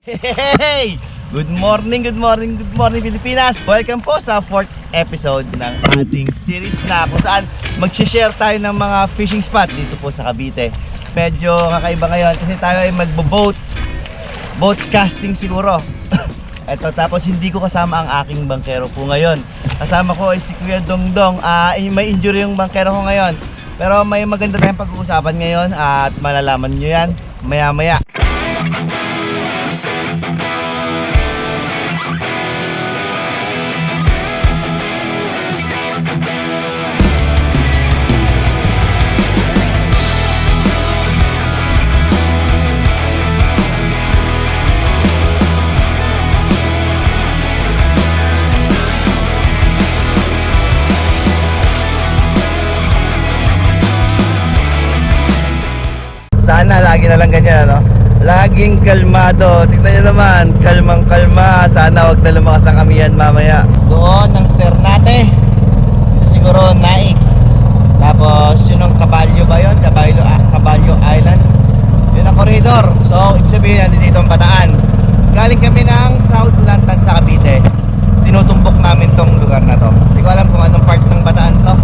Hey! Good morning, good morning, good morning Pilipinas! Welcome po sa fourth episode ng ating series na kung saan mag-share tayo ng mga fishing spot dito po sa Cavite. Medyo kakaiba ngayon kasi tayo ay magbo-boat. Boat casting siguro. Eto, tapos hindi ko kasama ang aking bangkero po ngayon. Kasama ko ay si Kuya Dongdong. Eh, may injury yung bangkero ko ngayon. Pero may maganda tayong pag-uusapan ngayon at malalaman nyo yan maya-maya. Sana lagi na lang ganyan, ano? Laging kalmado. Tingnan nyo naman, kalmang kalma. Sana wag na lumakas ang kamiyan mamaya. Doon, ng Ternate. Siguro Naik. Tapos, yun ang Caballo ba yun? Caballo, ah, Caballo Islands. Yun ang corridor. So, ibig sabihin, nandito dito ang Bataan. Galing kami ng South Lantan sa Cavite. Tinutumbok namin tong lugar na to. Hindi ko alam kung anong part ng Bataan to.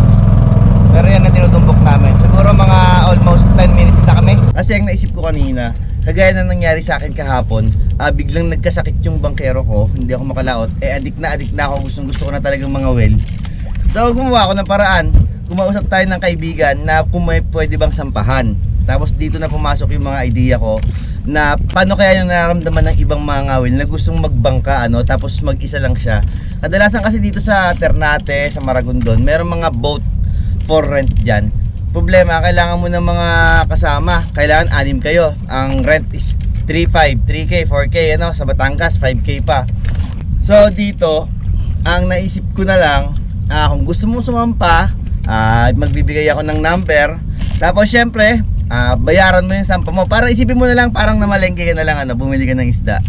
Pero yan ang tinutumbok namin. Siguro mga almost 10 minutes na kami. Kasi ang naisip ko kanina, kagaya na nangyari sa akin kahapon, ah, biglang nagkasakit yung bangkero ko, hindi ako makalaot. Eh, adik na adik na ako, gustong gusto ko na talagang mga well. So, gumawa ako ng paraan. Kumausap tayo ng kaibigan na kung may pwede bang sampahan. Tapos dito na pumasok yung mga idea ko na paano kaya yung nararamdaman ng ibang mga ngawil na gustong magbangka ano tapos mag-isa lang siya. Kadalasan kasi dito sa Ternate, sa Maragondon, merong mga boat for rent dyan. Problema, kailangan mo ng mga kasama. Kailangan anim kayo. Ang rent is 3.5, 3K, 4K, ano, sa Batangas, 5K pa. So, dito, ang naisip ko na lang, ah, kung gusto mo sumampa, ah, magbibigay ako ng number. Tapos, syempre, ah, bayaran mo yung sampa mo. Para isipin mo na lang, parang namalengke ka na lang, ano, bumili ka ng isda.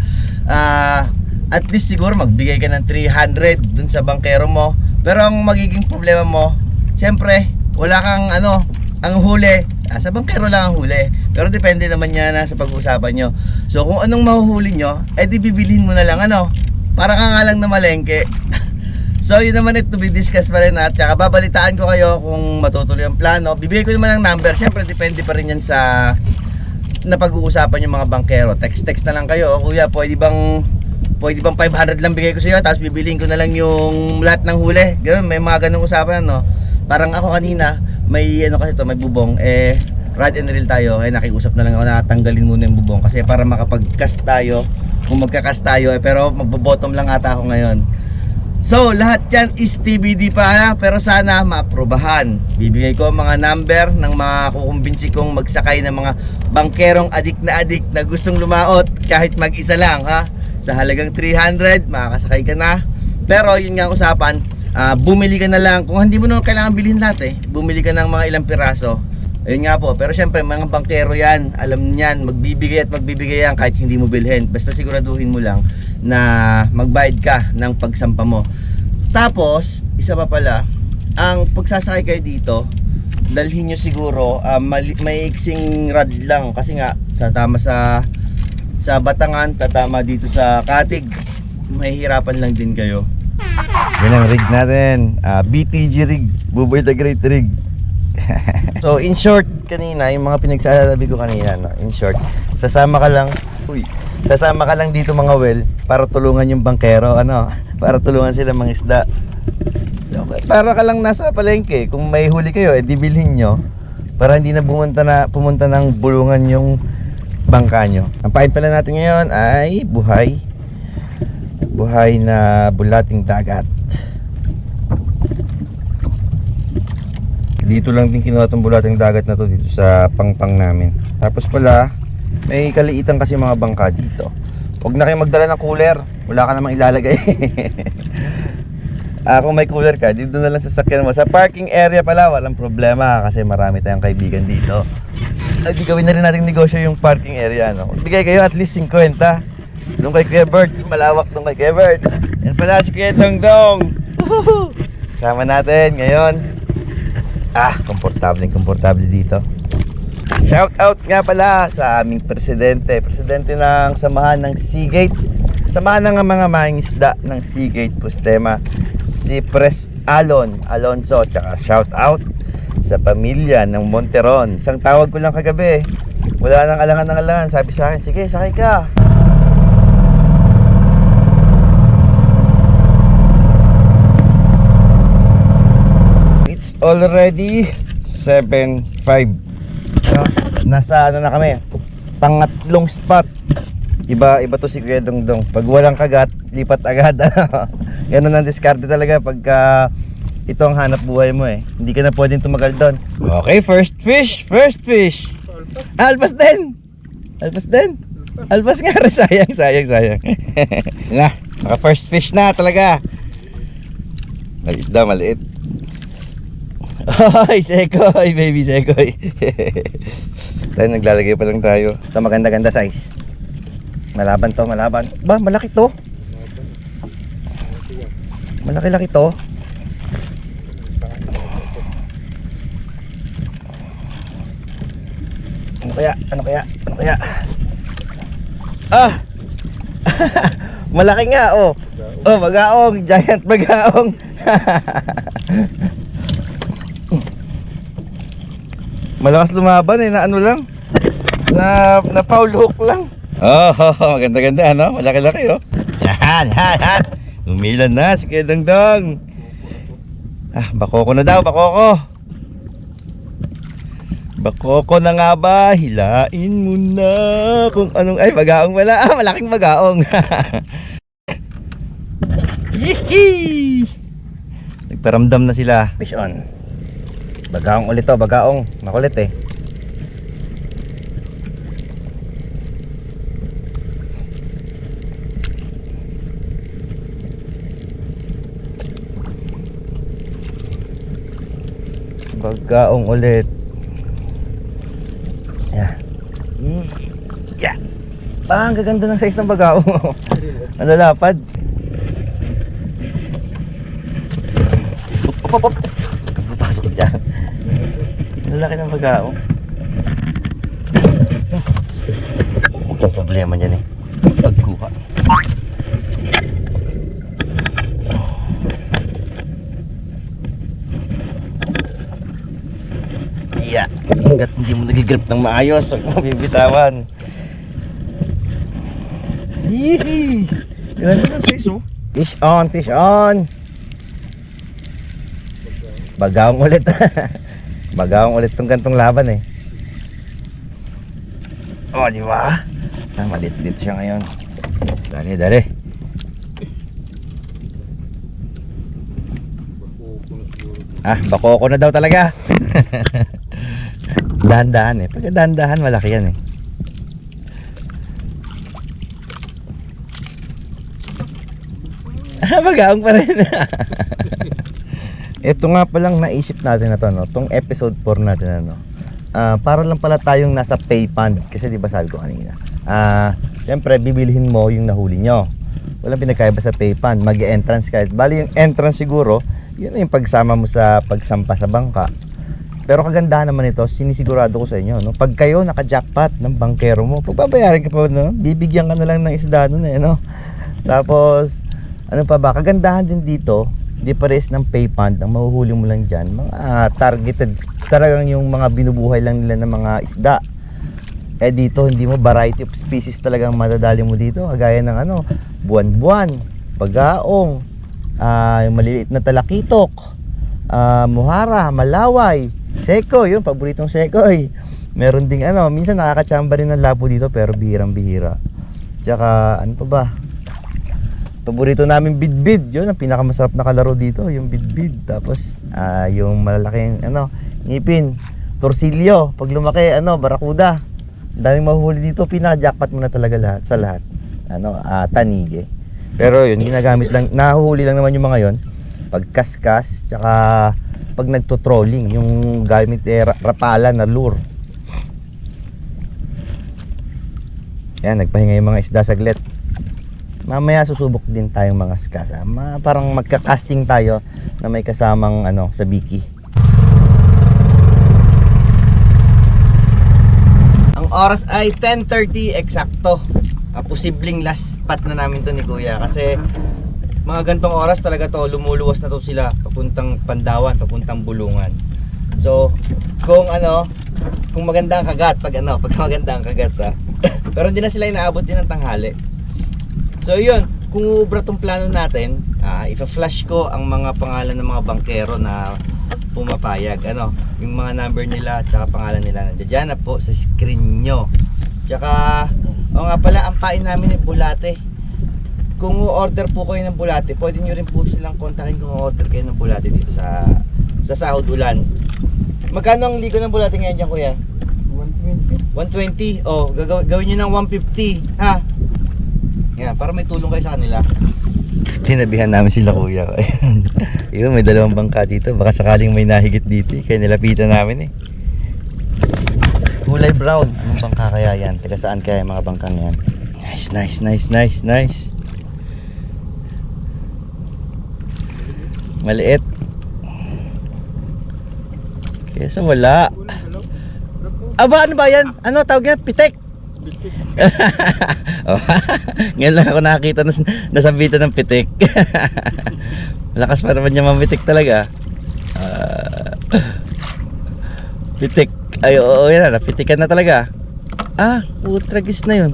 Ah, at least siguro magbigay ka ng 300 dun sa bangkero mo. Pero ang magiging problema mo, Siyempre, wala kang ano, ang huli. Ah, sa bangkero lang ang huli. Pero depende naman yan na sa pag-uusapan nyo. So kung anong mahuhuli nyo, eh di bibilhin mo na lang ano. Para ka nga lang na malengke. so yun naman ito, discuss pa rin at saka babalitaan ko kayo kung matutuloy ang plano. Bibigay ko naman ng number. Siyempre, depende pa rin yan sa na pag-uusapan yung mga bangkero. Text-text na lang kayo. Kuya, pwede bang pwede bang 500 lang bigay ko sa iyo tapos bibiliin ko na lang yung lahat ng huli. Ganun, may mga ganung usapan no. Parang ako kanina, may ano kasi to, may bubong eh rod and reel tayo, eh nakiusap na lang ako na tanggalin muna yung bubong kasi para makapag-cast tayo, kung magka-cast tayo eh, pero magbo-bottom lang ata ako ngayon. So, lahat yan is TBD pa pero sana maaprubahan. Bibigay ko mga number ng mga kukumbinsi kong magsakay ng mga bangkerong adik na adik na gustong lumaot kahit mag-isa lang ha. Sa halagang 300, makakasakay ka na. Pero yun nga usapan, ah, bumili ka na lang. Kung hindi mo na kailangan bilhin lahat eh, bumili ka ng mga ilang piraso. Ayun nga po, pero syempre mga bangkero yan, alam niyan, magbibigay at magbibigay yan kahit hindi mo bilhin. Basta siguraduhin mo lang na magbayad ka ng pagsampa mo. Tapos, isa pa pala, ang pagsasakay kayo dito, dalhin nyo siguro uh, may iksing rod lang kasi nga tatama sa sa Batangan, tatama dito sa Katig. Mahihirapan lang din kayo. Yan ang rig natin. Ah, BTG rig. Buboy the Great rig. so in short kanina yung mga pinagsasabi ko kanina no? In short sasama ka lang uy sasama ka lang dito mga well para tulungan yung bangkero ano? Para tulungan sila mga isda. Para ka lang nasa palengke. Kung may huli kayo eh dibilhin nyo. Para hindi na pumunta na pumunta ng bulungan yung bangka nyo. Ang pain pala natin ngayon ay buhay buhay na bulating dagat. Dito lang din kinuha tong bulating dagat na to dito sa pangpang namin. Tapos pala may kaliitan kasi mga bangka dito. Huwag na kayo magdala ng cooler. Wala ka namang ilalagay. Ah, kung may cooler ka dito na lang sa sakyan mo. Sa parking area pala walang problema kasi marami tayong kaibigan dito. Di gawin na rin natin negosyo yung parking area no? bigay kayo at least 50 doon kay Kuya malawak doon kay Kuya yan pala si Kuya Dongdong kasama natin ngayon Ah, komportable, komportable dito. Shout out nga pala sa aming presidente, presidente ng samahan ng Seagate. Samahan ng mga maing isda ng Seagate Pustema, si Pres Alon Alonso, tsaka shout out sa pamilya ng Monteron. Isang tawag ko lang kagabi, wala nang alangan ng alangan. Sabi sa akin, sige, sakay ka. It's already 7.5 ano? Nasa ano na kami Pangatlong spot. Iba, iba to si Kuya Dongdong. Pag walang kagat, lipat agad? Ganun ang diskarte talaga Pagka ito ang hanap buhay mo eh. Hindi ka na pwedeng tumagal doon. Okay, first fish, first fish. Alpas din! Alpas din! Alpas nga rin, sayang, sayang, sayang. Na, naka first fish na talaga. Maliit daw, maliit Hoy, Sekoy, baby Sekoy. tayo naglalagay pa lang tayo. Ito maganda-ganda size. Malaban to, malaban. Ba, malaki to. Malaki-laki to. Ano kaya? Ano kaya? Ano kaya? Ah! malaki nga, oh. Oh, bagaong. Giant bagaong. Malakas lumaban eh, na ano lang. Na, na foul hook lang. Oh, maganda ganda ano, malaki-laki oh. Yan, yan, yan. Umilan na si Kuya Dangdang. Ah, bakoko na daw, bakoko. Bakoko na nga ba? Hilain mo na kung anong... Ay, bagaong wala. Ah, malaking bagaong. Yee! Nagparamdam na sila. Fish on. Bagaong ulit to, bagaong. Makulit eh. Bagaong ulit. Yeah. Yeah. Ah, ang gaganda ng size ng bagaong. Ang lalapad. Op, op, op. Papasok dyan. Ang ng bagaong. Huwag kang problema dyan eh. Pagkuha. Yeah. Hanggat hindi mo nagigrip ng maayos, huwag mo bibitawan. Yee! Ganda ng size oh. Fish on, fish on. Bagaong ulit. Bagaong ulit tong gantong laban eh. Oh, di ba? Ah, malit-lit siya ngayon. Dali, dali. Ah, bako ko na daw talaga. dahan-dahan eh. Pag dahan-dahan, malaki yan eh. Ah, bagaong pa rin. Ito nga palang naisip natin na to, no? Tong episode 4 natin, ano? Ah, para lang pala tayong nasa pay fund. Kasi di ba sabi ko kanina? Ah, siyempre, bibilihin mo yung nahuli nyo. Walang pinagkaiba sa pay fund. mag entrance ka. Bali yung entrance siguro, yun yung pagsama mo sa pagsampa sa bangka. Pero kagandahan naman ito, sinisigurado ko sa inyo, no? Pag kayo naka-jackpot ng bankero mo, pagbabayaran ka pa, no? Bibigyan ka na lang ng isda nun eh, no? Tapos, ano pa ba, kagandahan din dito, di pares ng pay fund, ang mahuhuli mo lang dyan, mga targeted, talagang yung mga binubuhay lang nila ng mga isda. Eh dito, hindi mo variety of species talagang madadali mo dito, kagaya ng ano, buwan-buwan, bagaong, ah, yung maliliit na talakitok, ah, muhara, malaway, seko, yun, paboritong seko eh. Meron ding ano, minsan nakakachamba rin ng labo dito pero bihirang bihira. Tsaka, ano pa ba? Paborito namin bidbid, yun ang pinakamasarap na kalaro dito, yung bidbid. Tapos, ah, yung malalaking, ano, ngipin, torsilyo, pag lumaki, ano, barakuda. Daming mahuhuli dito, pinaka-jackpot mo na talaga lahat, sa lahat. Ano, ah, tanige. Pero yun, ginagamit lang, nahuhuli lang naman yung mga yon pag kaskas, tsaka pag nagto-trolling, yung gamit eh, ra- rapala na lure. Yan, nagpahinga yung mga isda saglit. Mamaya susubok din tayong mga skas. ah. Ma, parang magka-casting tayo na may kasamang ano sa biki. Ang oras ay 10.30 eksakto. Ah, posibleng last spot na namin to ni Kuya kasi mga gantong oras talaga to lumuluwas na to sila papuntang Pandawan, papuntang Bulungan. So, kung ano, kung maganda ang kagat, pag ano, pag maganda ang kagat ha. Pero hindi na sila inaabot din ng tanghali. So yun, kung ubra tong plano natin, ah, ipa-flash ko ang mga pangalan ng mga bankero na pumapayag. Ano, yung mga number nila at saka pangalan nila nandiyan na po sa screen nyo. Tsaka, o nga pala, ang pain namin ay bulate. Kung order po kayo ng bulate, pwede nyo rin po silang kontakin kung order kayo ng bulate dito sa sa Sahod Ulan. Magkano ang ligo ng bulate ngayon dyan, kuya? 120. 120. Oh, gagaw- gawin nyo ng 150. Ha? Yan, para may tulong kayo sa kanila. Tinabihan namin sila kuya. Ayan. Yun, may dalawang bangka dito. Baka sakaling may nahigit dito. eh. Kaya nilapitan namin eh. Kulay brown. Anong bangka kaya yan? Taga saan kaya yung mga bangkang yan? Nice, nice, nice, nice, nice. Maliit. Kesa wala. Aba, ano ba yan? Ano tawag yan? Pitek? oh, ngayon lang ako nakakita na nasabitan ng pitik. Lakas pa naman niya mamitik talaga. Ah, pitik. Ay, oo, yan na. Napitikan na talaga. Ah, putragis na yun.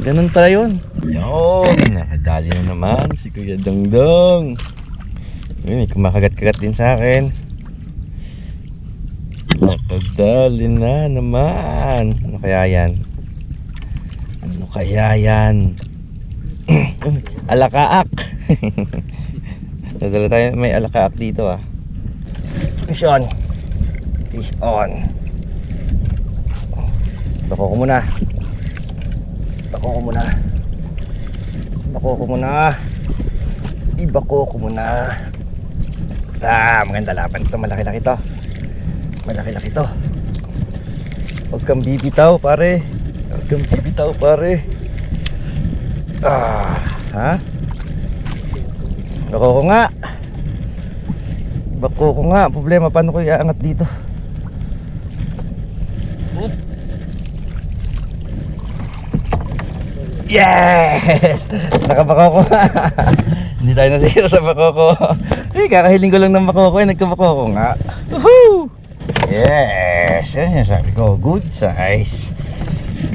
Ganun pala yun. Yun, nakadali na naman si Kuya Dongdong. May kumakagat-kagat din sa akin. Nakadali na naman. Ano kaya yan? Ano kaya yan? alakaak. Nadala tayo, may alakaak dito ah. Fish on. Fish on. Bako ko muna. Bako ko muna. Bako ko muna. Ibako ko muna. Ah, maganda laban ito. Malaki-laki to. Malaki-laki to. Huwag kang bibitaw, pare. Huwag kang bibitaw, pare. Ah, ha? Bako ko nga. Bako ko nga. Problema, paano ko iaangat dito? Yes! Nakabako ko. Hindi tayo nasira sa bakoko. Eh, kakahiling ko lang ng bakoko eh. Nagkabakoko nga. Yes! Yan yung sabi ko. Good size.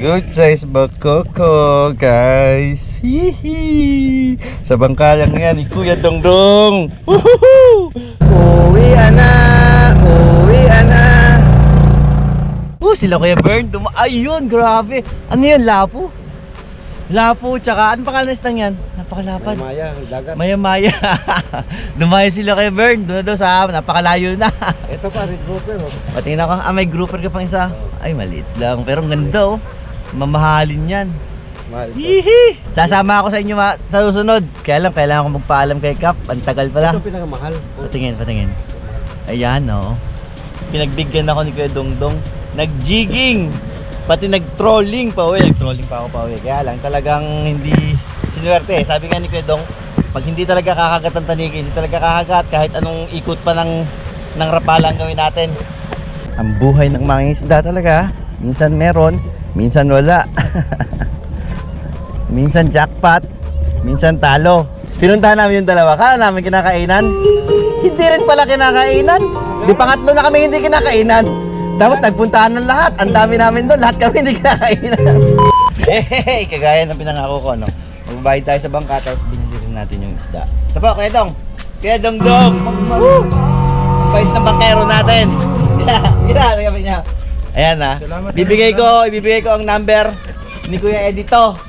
Good size bakoko, guys. Hihi! Sa bangkalang yan ni Kuya Dongdong. Woohoo! Uwi na! Uwi na! Oh, sila Kuya Bern. Duma Ayun, grabe. Ano yun, lapo? Lapo, tsaka ano pangalan ng stang yan? Napakalapad. Maya, dagat. Maya Maya. Dumayo sila kay Bern. Doon daw sa napakalayo na. Ito pa, red grouper. Oh. Patingin ako, ah may grouper ka pang isa. Ay maliit lang. Pero ang ganda oh. Mamahalin yan. Mahal ito. Hihi! Sasama ako sa inyo ma- sa susunod. Kaya lang, kailangan ko magpaalam kay Kap. Ang tagal pala. Ito pinakamahal. Patingin, patingin. Ayan, oh. Pinagbigyan ako ni Kuya Dongdong. Nag-jigging! Pati nag-trolling pa uwi. Nag-trolling pa ako pa uwi. Kaya lang, talagang hindi sinuwerte. Sabi nga ni Kuya Dong, pag hindi talaga kakagat ang tanigi, hindi talaga kakagat kahit anong ikot pa ng, ng rapala ang gawin natin. Ang buhay ng mga isda talaga. Minsan meron, minsan wala. minsan jackpot, minsan talo. Pinuntahan namin yung dalawa. Kala namin kinakainan. Hindi rin pala kinakainan. Di pangatlo na kami hindi kinakainan. Tapos nagpuntahan ng lahat. Ang dami namin doon. Lahat kami hindi kinakainan. Hey, kagaya ng pinangako ko, no? Magbabayad tayo sa bangka tapos binili rin natin yung isda. Ito po, Kuya Dong. Kuya Dong Dong. Woo! Bait ng bangkero natin. Gina, gina, sabi niya. Ayan na. Salamat, Bibigay ko, ibibigay ko ang number ni Kuya Edito.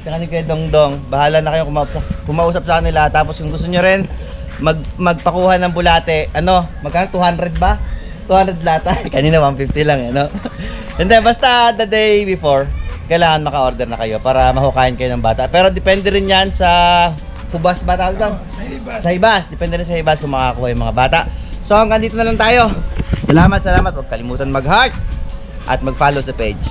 Tsaka ni Kuya Dong Dong. Bahala na kayong kumausap, kumausap sa kanila. Tapos kung gusto nyo rin, mag, magpakuha ng bulate. Ano, magkano? 200 ba? 200 lata. Kanina 150 lang, ano? Hindi, basta the day before, kailangan maka-order na kayo para mahukayan kayo ng bata. Pero depende rin yan sa hubas ba tawag doon? Sa hibas. Sa hibas. Depende rin sa hibas kung makakuha yung mga bata. So hanggang dito na lang tayo. Salamat, salamat. Huwag kalimutan mag-heart at mag-follow sa page.